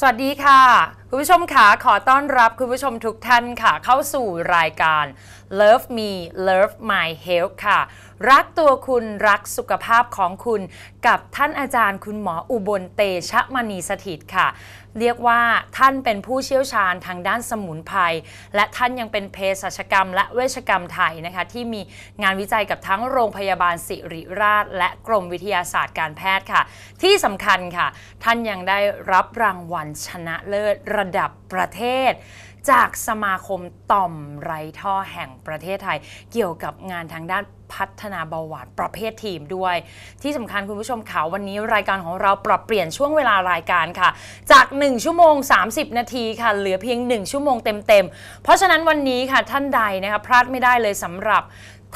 สวัสดีค่ะคุณผู้ชมค่ะขอต้อนรับคุณผู้ชมทุกท่านค่ะ เข้าสู่รายการ Love Me Love My Health ค่ะ รักตัวคุณรักสุขภาพของคุณกับท่านอาจารย์คุณหมออุบลเตชะมณีสถิตค่ะ เรียกว่าท่านเป็นผู้เชี่ยวชาญทางด้านสมุนไพรและท่านยังเป็นเภสัชกรรม และเวชกรรมไทยนะคะ ที่มีงานวิจัยกับทั้งโรงพยาบาลสิริราช และกรมวิทยาศาสตร์การแพทย์ค่ะ ที่สำคัญค่ะ ท่านยังได้รับรางวัลชนะเลิศระดับประเทศ จากสมาคมต่อมไรท่อแห่งประเทศไทย เกี่ยวกับงานทางด้านพัฒนาเบาหวานประเภททีมด้วย ที่สำคัญคุณผู้ชมค่ะวันนี้รายการของเราปรับเปลี่ยนช่วงเวลารายการค่ะ จาก 1 ชั่วโมง 30 นาทีค่ะ เหลือเพียง 1 ชั่วโมงเต็มๆ เพราะฉะนั้นวันนี้ค่ะท่านใดนะคะพลาดไม่ได้เลยสำหรับ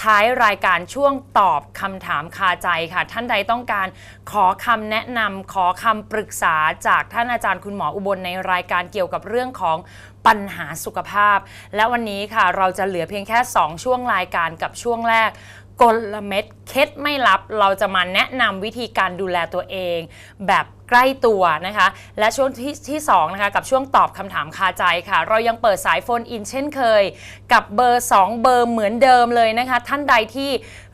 ท้ายรายการช่วงตอบคำถามคาใจค่ะ ท่านใดต้องการขอคำแนะนำขอคำปรึกษาจากท่านอาจารย์คุณหมออุบลในรายการเกี่ยวกับเรื่องของปัญหาสุขภาพ และวันนี้ค่ะเราจะเหลือเพียงแค่ 2 ช่วงรายการกับช่วงแรกกลเม็ดเคล็ดไม่ลับ เราจะมาแนะนำวิธีการดูแลตัวเอง แบบ ใกล้ตัวนะคะ และช่วงที่ที่สองนะคะกับช่วงตอบคำถามคาใจค่ะ เรายังเปิดสายโฟนอินเช่นเคย กับเบอร์ 2 เบอร์เหมือนเดิมเลยนะคะ ท่านใดที่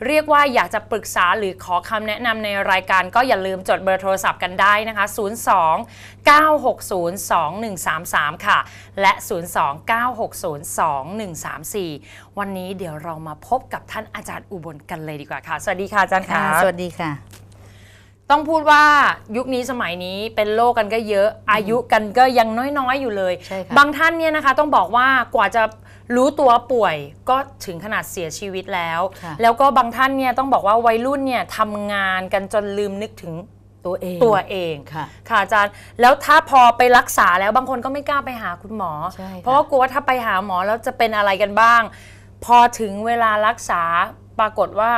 เรียกว่าอยากจะปรึกษาหรือขอคำแนะนำในรายการก็อย่าลืมจดเบอร์โทรศัพท์กันได้นะคะ 02 960 2133 ค่ะ และ 02 960 2134 วันนี้เดี๋ยวเรามาพบกับท่านอาจารย์อุบลกันเลยดีกว่าค่ะ สวัสดีค่ะอาจารย์ค่ะ สวัสดีค่ะ ต้องพูดว่ายุคนี้สมัยนี้เป็นโรคกันก็เยอะ อายุกันก็ยังน้อยๆอยู่เลย ใช่ค่ะ บางท่านเนี่ยนะคะต้องบอกว่ากว่าจะรู้ตัวป่วยก็ถึงขนาดเสียชีวิตแล้ว ค่ะ แล้วก็บางท่านเนี่ยต้องบอกว่าวัยรุ่นเนี่ยทำงานกันจนลืมนึกถึงตัวเองตัวเอง ค่ะ ค่ะอาจารย์แล้วถ้าพอไปรักษาแล้วบางคนก็ไม่กล้าไปหาคุณหมอ ใช่ค่ะ เพราะว่ากลัวว่าถ้าไปหาหมอแล้วจะเป็นอะไรกันบ้าง พอถึงเวลารักษาปรากฏว่า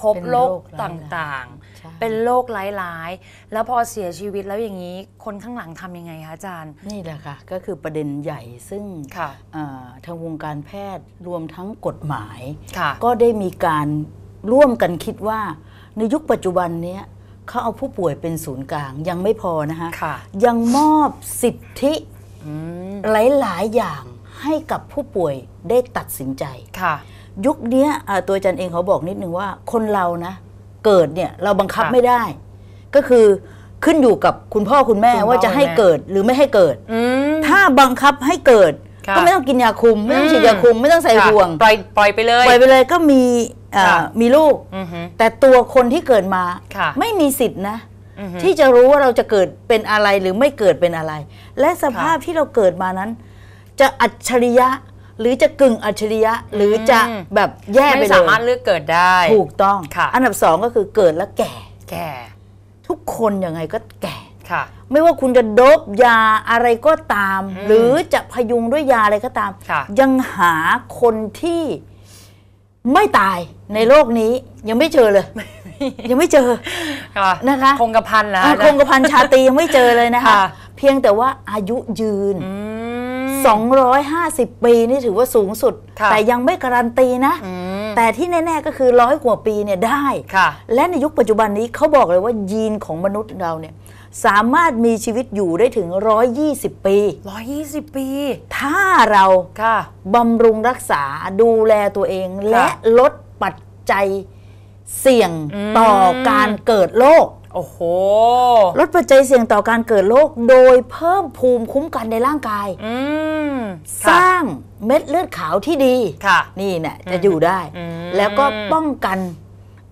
พบเป็นโรโรคคต่างใช่ๆ เป็นโรคร้ายๆ แล้วพอเสียชีวิตแล้วอย่างนี้คนข้างหลังทำยังไงคะอาจารย์ นี่แหละค่ะ ก็คือประเด็นใหญ่ซึ่งค่ะอ่าทางวงการแพทย์รวมทั้งกฎหมายค่ะก็ได้มีการร่วมกันคิดว่า ในยุคปัจจุบันเนี้ยเขาเอาผู้ป่วยเป็นศูนย์กลางยังไม่พอนะคะค่ะยังมอบสิทธิอืมหลาย ๆ อย่างให้กับผู้ป่วยได้ตัดสินใจ ค่ะ ยุคเนี้ยอ่าตัวอาจารย์เองเขาบอกนิดนึงว่า คนเรานะ เกิดเนี่ยเราบังคับค่ะไม่ได้ ก็คือขึ้นอยู่กับคุณพ่อคุณแม่คุณพ่อว่าจะให้คุณแม่เกิดหรือไม่ให้เกิดอืมถ้าบังคับให้เกิดค่ะก็ไม่ต้องกินยาคุม ไม่ต้องอืมฉีดยาคุมไม่ต้องใส่ค่ะห่วง ปล่อยปล่อยไปเลยปล่อยไปเลยก็มีอ่าค่ะมีลูกอือฮึแต่ตัวคนที่เกิดมาค่ะไม่มีสิทธินะอือฮึที่จะรู้ว่าเราจะเกิดเป็นอะไรหรือไม่เกิดเป็นอะไร และสภาพที่เราเกิดมานั้น จะอัจฉริยะ หรือจะกึ่งอัจฉริยะ หรือจะอืมแบบแย่ไปไม่เลสามารถยเลือกเกิดได้ถูกต้องค่ะอันดับสองก็คือเกิดแล้วแก่แก่ ทุกคนยังไงก็แก่ค่ะ ไม่ว่าคุณจะโดบยาอะไรก็ตามอืมหรือจะพยุงด้วยยาอะไรก็ตามค่ะยังหาคนที่ไม่ตายในโลกนี้ยังไม่เจอเลย ยังไม่เจอค่ะนะคะ คงกระพันนะอ่าคงกระพันชาตรียังไม่เจอเลยนะคะค่ะเพียงแต่ว่าอายุยืนอืม 250 ปีนี่ถือว่าสูงสุดค่ะแต่ยังไม่การันตีนะอืมแต่ที่แน่ ๆ ก็คือร้อยกว่าปีเนี่ยได้ค่ะและในยุคปัจจุบันนี้เขาบอกเลยว่ายีนของมนุษย์เราเนี่ยสามารถมีชีวิตอยู่ได้ถึง 120 ปีร้อยยี่สิบปี ถ้าเราค่ะบำรุงรักษาดูแลตัวเอง และลดปัจจัยเสี่ยงอืมต่อการเกิดโรค โอ้โห ลดปัจจัยเสี่ยงต่อการเกิดโรคโดยเพิ่มภูมิคุ้มกันในร่างกาย อืมสค่ะ ร้างเม็ดเลือดขาวที่ดี ค่ะ นี่เนี่ยจะอยู่ได้ อืมแล้วก็ป้องกัน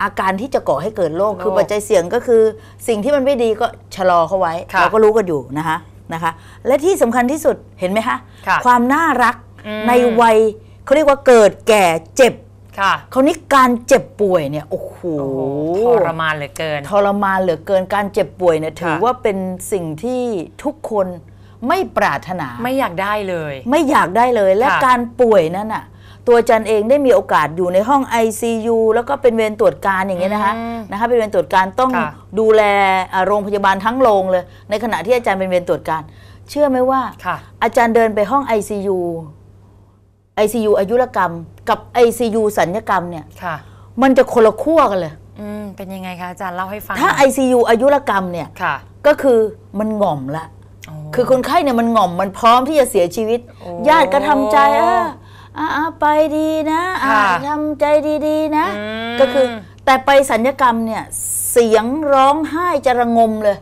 อาการที่จะก่อให้เกิดโรคโรคคือปัจจัยเสี่ยงก็คือ สิ่งที่มันไม่ดีก็ชะลอเขาไว้ค่ะเราก็รู้กันอยู่นะคะนะคะ และที่สำคัญที่สุดเห็นไหมคะค่ะความน่ารักอืม ในวัยเขาเรียกว่าเกิดแก่เจ็บ ค่ะคราวนี้การเจ็บป่วยเนี่ยโอ้โหโอ้โหทรมานเหลือเกิน ทรมานเหลือเกินการเจ็บป่วยเนี่ยถือค่ะว่าเป็นสิ่งที่ทุกคนไม่ปรารถนา ไม่อยากได้เลย ไม่อยากได้เลย และค่ะการป่วยนั่นน่ะ ตัวจันเองได้มีโอกาสอยู่ในห้อง ICU แล้วก็เป็นเวรตรวจการอย่างเงี้ยนะคะอืมนะคะเป็นเวรตรวจการต้องค่ะดูแลอ่าโรงพยาบาลทั้งโรงเลย ในขณะที่อาจารย์เป็นเวรตรวจการ เชื่อไหมว่าค่ะอาจารย์เดินไปห้อง ICU ICU อายุรกรรม กับ ICU สัญญกรรมเนี่ยค่ะ มันจะคนละขั้วกันเลย อืมเป็นยังไงคะอาจารย์เล่าให้ฟังถ้าหน่อย ICU อายุรกรรมเนี่ยค่ะก็คือมันหง่อมละ คือคนไข้เนี่ยมันหง่อมมันพร้อมที่จะเสียชีวิตโอ้ญาติก็ทำใจเอออ่าอ่าไปดีนะอ่าค่ะทำใจดีๆนะอืมก็คือแต่ไปสัญญกรรมเนี่ยเสียงร้องไห้จะระงมเลย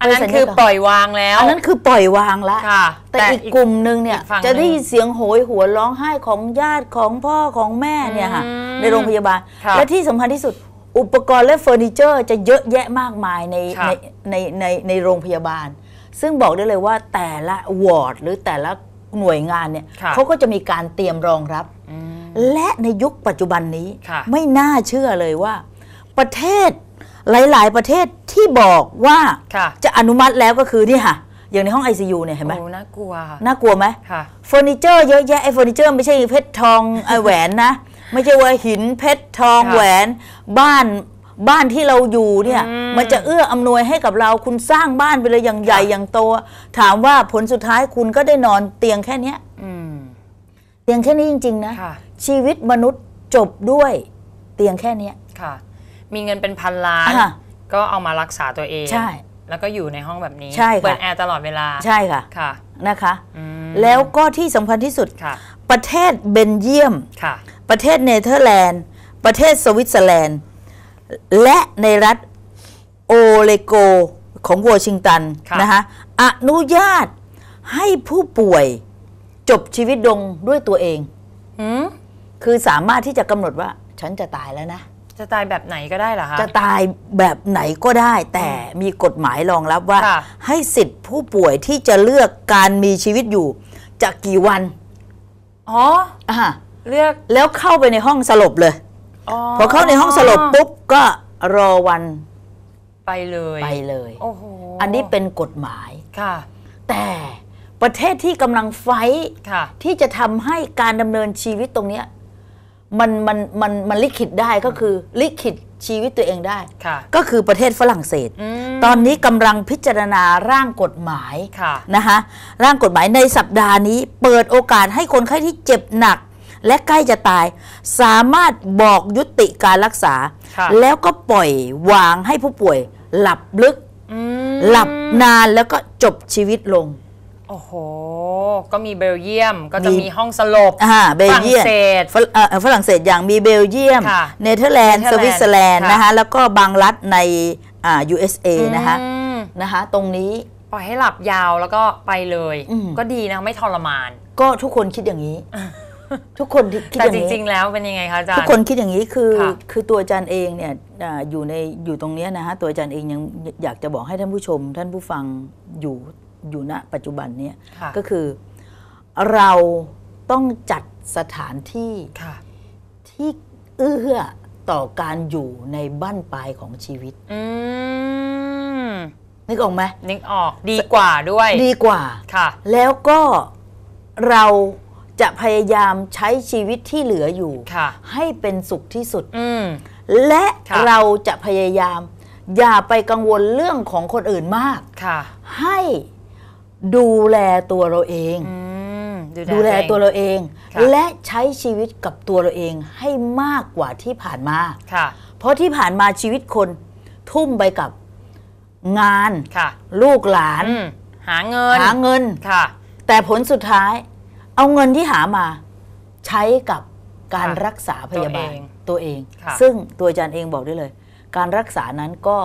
อันนั้นไปสัญญกรรมคือปล่อยวางแล้ว อันนั้นคือปล่อยวางละค่ะแต่อีกกลุ่มหนึ่งเนี่ยอีกฝั่งจะได้หนึ่งยินเสียงโหยหวนร้องไห้ของญาติของพ่อของแม่เนี่ยค่ะอืมในโรงพยาบาลค่ะและที่สำคัญที่สุดอุปกรณ์และเฟอร์นิเจอร์จะเยอะแยะมากมายในค่ะในในในในโรงพยาบาล ซึ่งบอกได้เลยว่าแต่ละวอร์ดหรือแต่ละหน่วยงานเนี่ยค่ะเขาก็จะมีการเตรียมรองรับอืมและในยุคปัจจุบันนี้ค่ะไม่น่าเชื่อเลยว่า ประเทศ หลาย ๆ ประเทศที่บอกว่าค่ะจะอนุมัติแล้วก็คือนี่ค่ะ อย่างในห้อง ICU เนี่ยเห็นไหมโอ้น่ากลัวค่ะน่ากลัวไหมค่ะเฟอร์นิเจอร์เยอะแยะไอ้เฟอร์นิเจอร์ไม่ใช่เพชรทองไอ้แหวนนะ ไม่ใช่ว่าหินเพชรทองค่ะแหวน บ้านบ้านที่เราอยู่เนี่ยอืมมันจะเอื้ออำนวยให้กับเราคุณสร้างบ้านไปเลยอย่างใหญ่ค่ะอย่างโต ถามว่าผลสุดท้ายคุณก็ได้นอนเตียงแค่เนี้ยอืมเตียงแค่นี้จริง ๆนะค่ะชีวิตมนุษย์จบด้วยเตียงแค่เนี้ยค่ะ มีเงินเป็นพันล้าน อะก็เอามารักษาตัวเอง ใช่ แล้วก็อยู่ในห้องแบบนี้ ใช่ค่ะ เปิดแอร์ตลอดเวลา ใช่ค่ะค่ะนะคะ อืมแล้วก็ที่สำคัญที่สุด ค่ะ ประเทศเบนเยียม ค่ะ ประเทศเนเธอร์แลนด์ ประเทศสวิตเซอร์แลนด์ และในรัฐโอเลโกของวอชิงตันค่ะ นะคะอนุญาตให้ผู้ป่วยจบชีวิตลงด้วยตัวเอง หืมคือสามารถที่จะกำหนดว่า ฉันจะตายแล้วนะ จะตายแบบไหนก็ได้เหรอคะ จะตายแบบไหนก็ได้ แต่มีกฎหมายรองรับว่า ค่ะให้สิทธิ์ผู้ป่วยที่จะเลือกการมีชีวิตอยู่จะกี่วันอ๋อ อ่าเลือกแล้วเข้าไปในห้องสลบเลย พอเข้าในห้องสลบปุ๊บก็รอวันไปเลยไปเลย โอ้โหอันนี้เป็นกฎหมาย ค่ะแต่ประเทศที่กำลังไฟท์ค่ะ ที่จะทำให้การดำเนินชีวิตตรงเนี้ย มันมันมันมันลิขิตได้ก็คือลิขิตชีวิตตัวเองได้ค่ะก็คือประเทศฝรั่งเศสอืมตอนนี้กำลังพิจารณาร่างกฎหมายค่ะนะคะร่างกฎหมายในสัปดาห์นี้ เปิดโอกาสให้คนไข้ที่เจ็บหนัก และใกล้จะตาย สามารถบอกยุติการรักษาค่ะแล้วก็ปล่อยวางให้ผู้ป่วย หลับลึกอืมหลับนานแล้วก็จบชีวิตลง โอ้โห ก็มีเบลเยียม ก็จะมี มีห้องสลบอ่าเบลฝรั่งเยียมเศส ฝรเอ่อฝรั่งเศสอย่างมีเบลเยียม ค่ะเนเธอร์แลนด์ เนเธสอร์แลนด์วิตเซอร์แลนด์ค่ะ นะคะแล้วก็บางรัฐในอ่า USA นะคะอืมนะคะตรงนี้ ปล่อยให้หลับยาวแล้วก็ไปเลย อืม ก็ดีนะไม่ทรมาน ก็ทุกคนคิดอย่างนี้ ทุกคนคิดแต่อย่างจนี้ ริง ๆ แล้วเป็นยังไงคะอาจารทุกย์คนคิดอย่างนี้คือค่ะ คือตัวอาจารย์เองเนี่ยอ่าอยู่ในอยู่ตรงเนี้ยนะฮะตัวอาจารย์เองยังอยากจะบอกให้ท่านผู้ชม ท่านผู้ฟังอยู่ อยู่ณปัจจุบันเนี้ยค่ะก็คือเราต้องจัดสถานที่ค่ะที่เอื้อต่อการอยู่ในบ้านปลายของชีวิตอืมนึกออกไหมนึกออกดีกว่าด้วย ดีกว่าค่ะ แล้วก็เราจะพยายามใช้ชีวิตที่เหลืออยู่ค่ะให้เป็นสุขที่สุดอืมและค่ะเราจะพยายามอย่าไปกังวลเรื่องของคนอื่นมากค่ะให้ ดูแลตัวเราเองอืมดูแลตัวเองเราเองค่ะและใช้ชีวิตกับตัวเราเองให้มากกว่าที่ผ่านมาค่ะเพราะที่ผ่านมาชีวิตคนทุ่มไปกับงานค่ะลูกหลานอืมหาเงินหาเงินค่ะแต่ผลสุดท้าย เอาเงินที่หามา ใช้กับการค่ะรักษาพยาบาลตัวเองตัวเองค่ะซึ่งตัวอาจารย์เองบอกได้เลย การรักษานั้นก็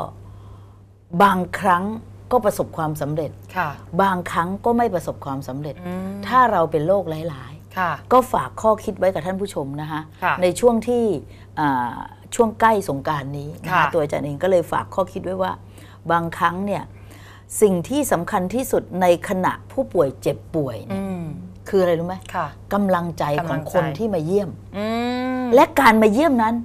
บางครั้ง ก็ประสบความสำเร็จค่ะบางครั้งก็ไม่ประสบความสำเร็จอืมถ้าเราเป็นโรคหลายค่ะๆก็ฝากข้อคิดไว้กับท่านผู้ชมนะคะค่ะในช่วงที่อ่าช่วงใกล้สงกรารนี้นะคะค่ะตัวอาจารย์เองก็เลยฝากข้อคิดไว้ว่า บางครั้งเนี่ยสิ่งที่สำคัญที่สุดในขณะผู้ป่วยเจ็บป่วยเนี่ยอืมคืออะไรรู้ไหมค่ะกำลังใจขกำลัองงใจคนที่มาเยี่ยมอืมและการมาเยี่ยมนั้น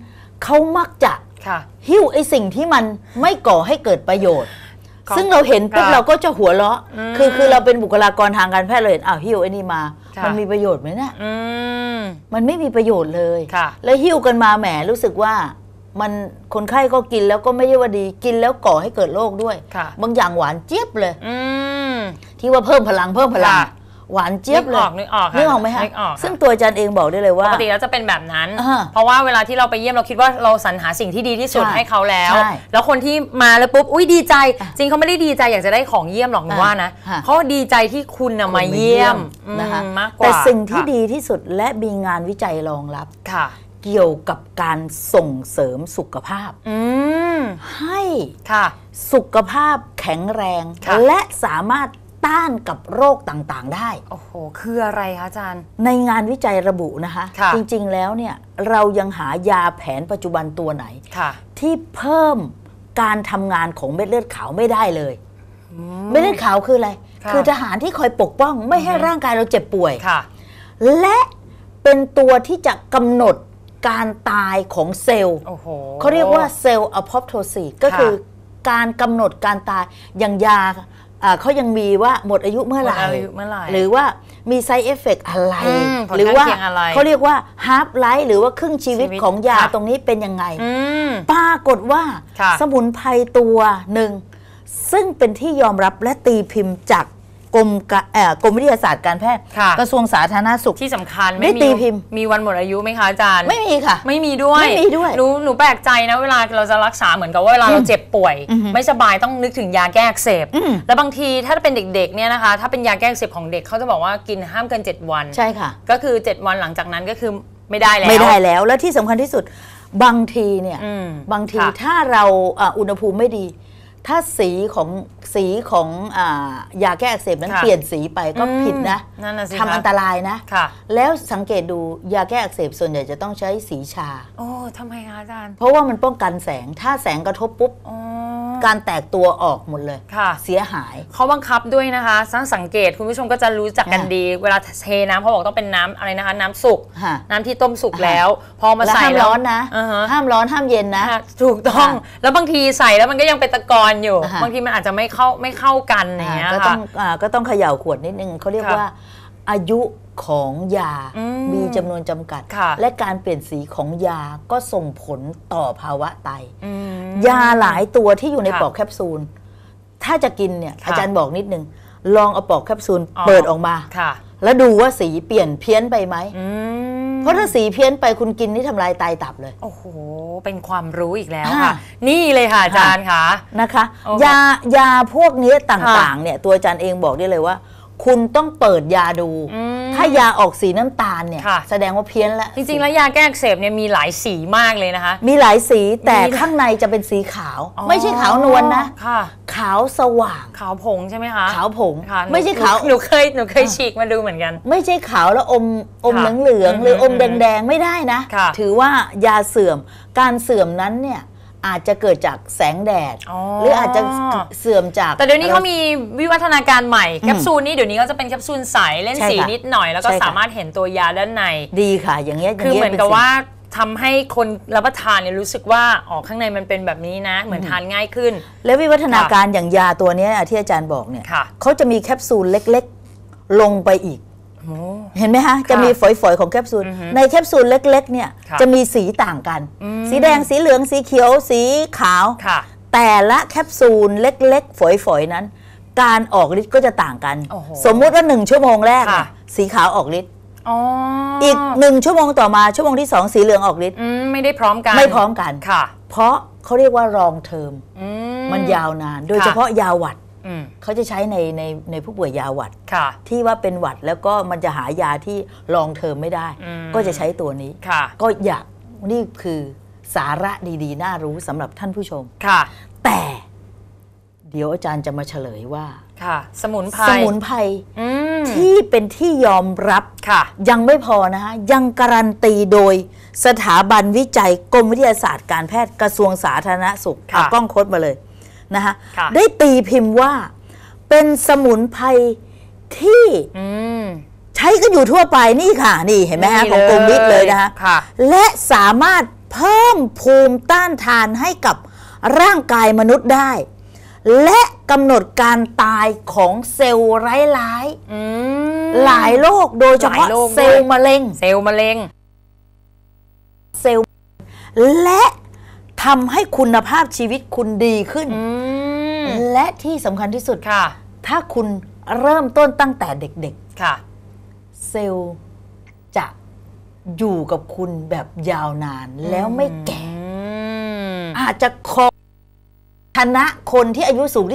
เขามักจะค่ะหิ้วไอ้สิ่งที่มันไม่ก่อให้เกิดประโยชน์ของ ซึ่งเราเห็นปุ๊บค่ะเราก็จะหัวเราะอืมคือคือเราเป็นบุคลากรทางการแพทย์เราเห็นอ้าวหิ้วไอ้นี่มาค่ะมันมีประโยชน์ไหมเนี่ยอืมมันไม่มีประโยชน์เลยค่ะแล้วหิ้วกันมาแหมรู้สึกว่า มันคนไข้ก็กินแล้วก็ไม่ใช่ว่าดีกินแล้วก่อให้เกิดโรคด้วยค่ะบางอย่างหวานเจี๊ยบเลยอืมที่ว่าเพิ่มพลังเพิ่มพลังค่ะ หวานเจี๊ยบเลยนึกออกนึกออกค่ะนึกออกไหมคะนึกออกค่ะ ซึ่งตัวอาจารย์เองบอกได้เลยปว่า กติแล้วจะเป็นแบบนั้น อ่าเพราะว่าเวลาที่เราไปเยี่ยมเราคิดว่าเราสรรหาสิ่งที่ดีที่สุดใช่ให้เขาแล้ว ใช่แล้วคนที่มาแล้วปุ๊บอุ้ยดีใจ อะจริงเขาไม่ได้ดีใจอยากจะได้ของเยี่ยมหรอกหนูอะว่านะค่ะ เขาดีใจที่คุณนะมาเยี่ยมนะคะอืมมากกว่าแต่สิ่งที่ค่ะดีที่สุดและมีงานวิจัยรองรับ ค่ะ เกี่ยวกับการส่งเสริมสุขภาพ อืมให้ค่ะ สุขภาพแข็งแรง ค่ะ และสามารถ ต้านกับโรคต่างๆ ได้ โอ้โห คืออะไรคะอาจารย์ ในงานวิจัยระบุนะคะ ค่ะจริงๆแล้วเนี่ยเรายังหายาแผนปัจจุบันตัวไหน ค่ะที่เพิ่มการทำงานของเม็ดเลือดขาวไม่ได้เลยเม็ดเลือดขาวคืออะไรค่ะคือทหารที่คอยปกป้องไม่ให้ร่างกายเราเจ็บป่วย ค่ะ และเป็นตัวที่จะกำหนดการตายของเซลล์ โอ้โห เขาเรียกว่าเซลล์อะพอปโทซีก็ค่ะ คือการกำหนดการตายอย่างยาอ่า เขายังมีว่าหมดอายุเมื่อไหร่หมดอายุเมื่อไหร่หรือว่ามีไซเอฟเฟกอะไรอืมผลหรืว่าข้างเคียงอะไรเขาเรียกว่าฮาร์ l ไลท์หรือว่าครึ่งชีวิตชีวิตของยาค่ะตรงนี้เป็นยังไงอืมปรากฏว่าค่ะสมุนไพรตัวหนึ่ง ซึ่งเป็นที่ยอมรับและตีพิมพ์จาก กรมกะเอ่อกรมวิทยาศาสตร์การแพทย์ค่ะ กระทรวงสาธารณสุข ที่สำคัญได้ตีพิมพ์ มีวันหมดอายุไหมคะอาจารย์ ไม่มีค่ะ ไม่มีด้วยไม่มีด้วยหนูหนูแปลกใจนะเวลาเราจะรักษาเหมือนกับว่าเวลาเราเจ็บป่วย อือหือไม่สบายต้องนึกถึงยาแก้อักเสบ อืม แล้วบางทีถ้าเป็นเด็กๆเนี่ยนะคะ ถ้าเป็นยาแก้อักเสบของเด็กเขาจะบอกว่ากินห้ามเกิน 7 วัน ใช่ค่ะ ก็คือ 7 วันหลังจากนั้นก็คือไม่ได้แล้วไม่ได้แล้วและที่สำคัญที่สุดบางทีเนี่ย อืมบางทีค่ะ ถ้าเราอ่าอุณหภูมิไม่ดี ถ้าสีของสีของอายาแก้อักเสบนั้นค่ะเปลี่ยนสีไปก็อืมผิดนะนั่นน่ะสิทำคะอันตรายนะค่ะแล้วสังเกตดูยาแก้อักเสบส่วนใหญ่จะต้องใช้สีชา โอ้ทำไมคะอาจารย์ เพราะว่ามันป้องกันแสงถ้าแสงกระทบปุ๊บอ๋อ การแตกตัวออกหมดเลยค่ะ เสียหาย เขาบังคับด้วยนะคะสังสังเกตคุณผู้ชมก็จะรู้จักกันค่ะดี เวลาเทน้ำเขาบอกต้องเป็นน้ำอะไรนะคะ น้ำสุกค่ะน้ำที่ต้มสุกค่ะแล้ว พอมาและใส่ห้ามแล้วร้อนนะ อ่าฮะ ห้ามร้อนห้ามเย็นนะค่ะถูกต้องค่ะแล้วบางทีใส่แล้วมันก็ยังเป็นตะกอนอยู่ อ่าฮะ บางทีมันอาจจะไม่เข้าไม่เข้ากันอย่างเงี้ยก็ต้ค่ะองอาก็ต้องเขย่าขวดนิดนึงเขาเรียกค่ะ ว่าอายุ ของยาอืมมีจำนวนจำกัดค่ะและการเปลี่ยนสีของยาก็ส่งผลต่อภาวะไตอืมยาหลายตัวที่อยู่ในค่ะปลอกแคปซูล ถ้าจะกินเนี่ยค่ะอาจารย์บอกนิดนึง ลองเอาปลอกแคปซูลอ๋อเปิดออกมาค่ะแล้วดูว่าสีเปลี่ยนเพี้ยนไปไหมอืมเพราะถ้าสีเพี้ยนไปคุณกินนี่ทำลายไตตับเลย โอ้โห เป็นความรู้อีกแล้วค่ะค่ะนี่เลยค่ะอาจารย์ค่ะนะคะโอเคยายาพวกนี้ต่างๆเนี่ยตัวอาจารย์เองบอกได้เลยว่า คุณต้องเปิดยาดูอืมถ้ายาออกสีน้ำตาลเนี่ย ค่ะ แสดงว่าเพี้ยนแล้วจริงๆ แล้วยาแก้อักเสบเนี่ยมีหลายสีมากเลยนะคะ มีหลายสีแต่มี ข้างในจะเป็นสีขาวอ๋อไม่ใช่ขาวนวลนะ ค่ะ ขาวสว่าง ขาวผงใช่ไหมคะขาวผง ค่ะหนูไม่ใช่ขาว หนูเคยหนูเคยฉีกมาดูเหมือนกัน ไม่ใช่ขาวแล้วอมอมค่ะเหลืองๆหรืออมอืมแดงๆ ไม่ได้นะ ค่ะถือว่ายาเสื่อม การเสื่อมนั้นเนี่ย อาจจะเกิดจากแสงแดดอ๋อหรืออาจจะเสื่อมจาก แต่เดี๋ยวนี้เขามีวิวัฒนาการใหม่อืมแคปซูลนี่เดี๋ยวนี้ก็จะเป็นแคปซูลใสเล่นใช่สีค่ะนิดหน่อย แล้วก็ใช่ค่ะสามารถเห็นตัวยาด้านใน ดีค่ะ อย่างเงี้ยย่างคืองี้ยเหมือนป็กับสิ่งว่าทำให้คนรับประทานเนี่ยรู้สึกว่าอ๋อข้างในมันเป็นแบบนี้นะ เหมือนทานง่ายขึ้น แล้ววิวัฒนาการอย่างยาตัวเนี้ยที่อาจารย์บอกเนี่ยค่ะเขาจะมีแคปซูลเล็ก ๆ ลงไปอีกโอ้ เห็นไหมคะจะมีฝอยๆของแคปซูลอือฮึในแคปซูลเล็กๆเนี่ยค่ะจะมีสีต่างกันอืมสีแดงสีเหลืองสีเขียว สีขาวค่ะแต่ละแคปซูลเล็กๆ ฝอยๆนั้น การออกฤทธิ์ก็จะต่างกันโอ้โหสมมุติว่า1ชั่วโมงแรกเนี่ยค่ะสีขาวออกฤทธิ์อ๋ออีก1ชั่วโมงต่อมาชั่วโมงที่2สีเหลืองออกฤทธิ์อืมไม่ได้พร้อมกันไม่พร้อมกันค่ะ เพราะเขาเรียกว่ารองเทอมอืมันยาวนาน โดยค่ะเฉพาะยาหวัดอืม เขาจะใช้ในในในผู้ป่วยยาหวัดค่ะที่ว่าเป็นหวัดแล้วก็มันจะหายาที่รองเทอมไม่ได้อืมก็จะใช้ตัวนี้ค่ะก็อยากนี่คือสาระดีๆ น่ารู้สำหรับท่านผู้ชมค่ะ แต่เดี๋ยวอาจารย์จะมาเฉลยว่าค่ะ สมุนไพรสมุนไพรอืมที่เป็นที่ยอมรับค่ะ ยังไม่พอนะคะยังการันตีโดยสถาบันวิจัยกรมวิทยาศาสตร์การแพทย์กระทรวงสาธารณสุขค่ะเอากล้องโคดมาเลย นะคะค่ะได้ตีพิมพ์ว่าเป็นสมุนไพรที่อืมใช้กันอยู่ทั่วไปนี่ค่ะ นี่เห็นไหมฮะนี่ของกรมวิทย์เลยนะคะค่ะ และสามารถเพิ่มภูมิต้านทานให้กับร่างกายมนุษย์ได้ และกำหนดการตายของเซลล์ร้ายอืม ๆหลายโรคโดยเฉพาะหลายโรคด้วย เซลล์มะเร็ง เซลล์มะเร็ง เซลล์และ ทำให้คุณภาพชีวิตคุณดีขึ้นอืมและที่สำคัญที่สุดค่ะ ถ้าคุณเริ่มต้นตั้งแต่เด็กค่ะ เซลล์จะอยู่กับคุณแบบยาวนานแล้วไม่แก่อืมอาจจะครองชนะคนที่อายุสูงที่